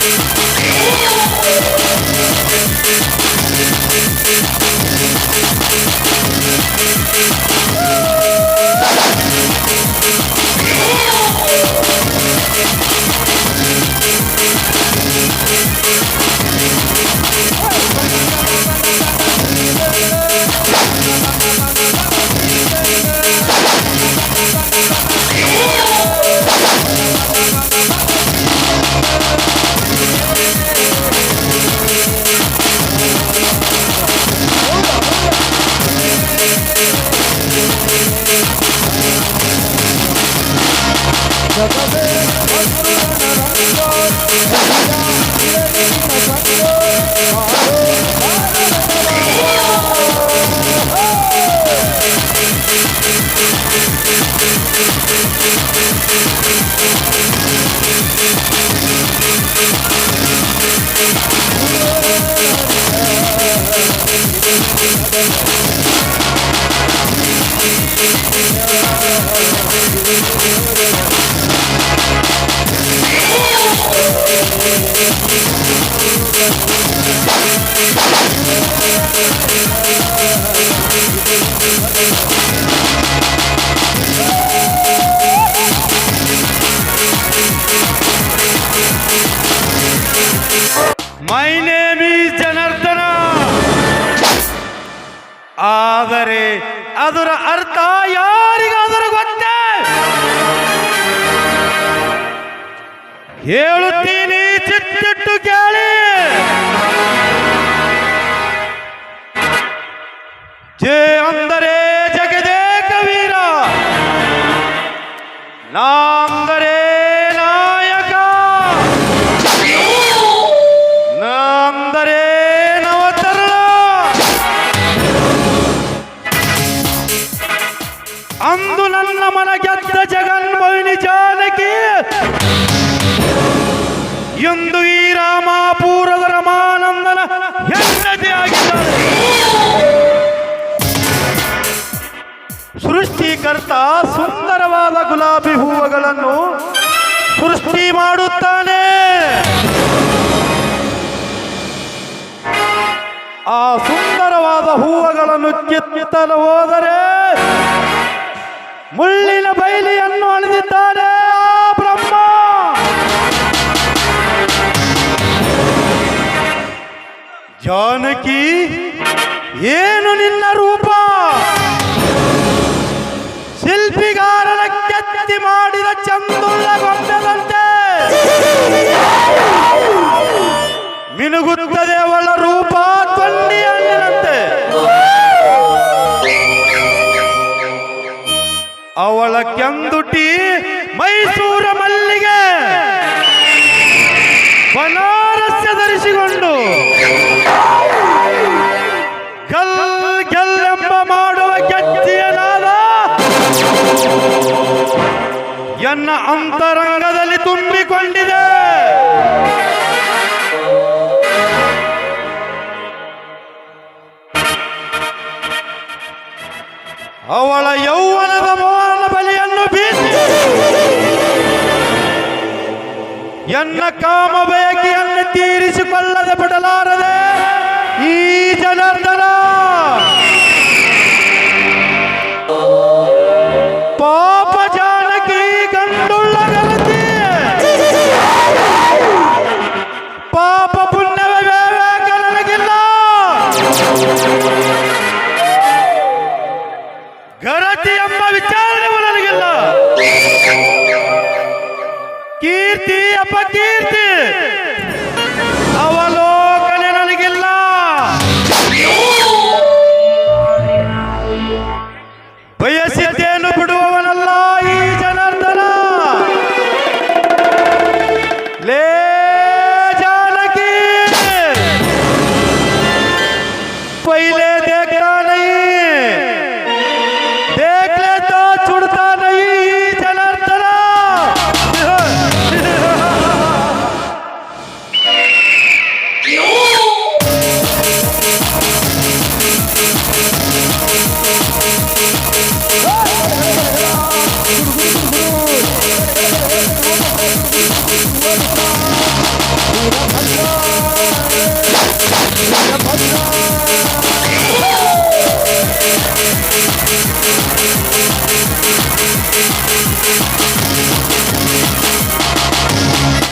Thank you. Cause my name is Janardhan ಆದರೆ ಅದರ ಅರ್ಥ ಯಾರಿಗಾದರೂ ಗೊತ್ತೇ? ಹೇಳುತ್ತೀನಿ ಚಿತ್ತಿಟ್ಟು ಕೇಳಿ. ಅಂದು ನನ್ನ ಮನ ಗೆದ್ದ ಜಗನ್ಮೋಹಿನಿ ಜಾನಕಿ. ಎಂದು ಈ ರಾಮಾಪುರದ ರಮಾನಂದನ ಹೆಂಡತಿಯಾಗಿದ್ದಾಳೆ ಸೃಷ್ಟಿಕರ್ತ ಸುಂದರವಾದ ಗುಲಾಬಿ ಹೂವುಗಳನ್ನು ಸೃಷ್ಟಿ ಮಾಡುತ್ತಾನೆ. ಆ ಸುಂದರವಾದ ಹೂವುಗಳನ್ನು ಕಿತ್ತಲು ಹೋದರೆ ಮುಳ್ಳಿನ ಬೈಲಿಯನ್ನು ಅಳೆದಿದ್ದಾನೆ ಆ ಬ್ರಹ್ಮ. ಜಾನಕಿ, ಏನು ನಿನ್ನ ರೂಪ? ಶಿಲ್ಪಿಗಾರನ ಕೆತ್ತಿ ಮಾಡಿದ ಚಂದುಳ್ಳ ಗೊಂಬೆದಂತೆ. ಮಿನುಗುತ್ತದೆ ರೂಪ ತೊಂಡಿ ಕೆಂದುಟಿ ಮೈಸೂರ ಮಲ್ಲಿಗೆ. ಬನಾರಸ್ಯ ಧರಿಸಿಕೊಂಡು. ಗಲ್ ಗೆಲ್ಲೆಂಬ ಮಾಡುವ ಕೆತ್ತಿಯನಾದ ಎನ್ನ ಅಂತರಂಗದಲ್ಲಿ ತುಂಬಿಕೊಂಡಿದೆ. ಅವಳ ಯೌವನದ ಮೋಹನ ಎನ್ನ ಕಾಮ ಬಯಕೆಯನ್ನು ತೀರಿಸಿಕೊಳ್ಳದೆ ಬಿಡಲಾರದೆ ಈ ಜನಾರ್ದನ. ಪಾಪ ಜಾನಕಿ ಗಂಡುಳ್ಳ ಗರತಿ ಪಾಪ ಪುಣ್ಯವೇ ವಿವೇಕ ಗರತಿ ಎಂಬ ವಿಚಾರಣೆಯೂ ಕೀರ್ತಿ ಅಪ್ಪ ಕೀರ್ತಿ. ಅವಲೋಕನೆ ನನಗಿಲ್ಲ. ಬಯಸಿದ್ದೇನು ಬಿಡುವವನಲ್ಲ ಈ ಜನಾರ್ದನ. ಲೇ ಜಾನಕಿ. ಪೈಲೆ ದೇಖ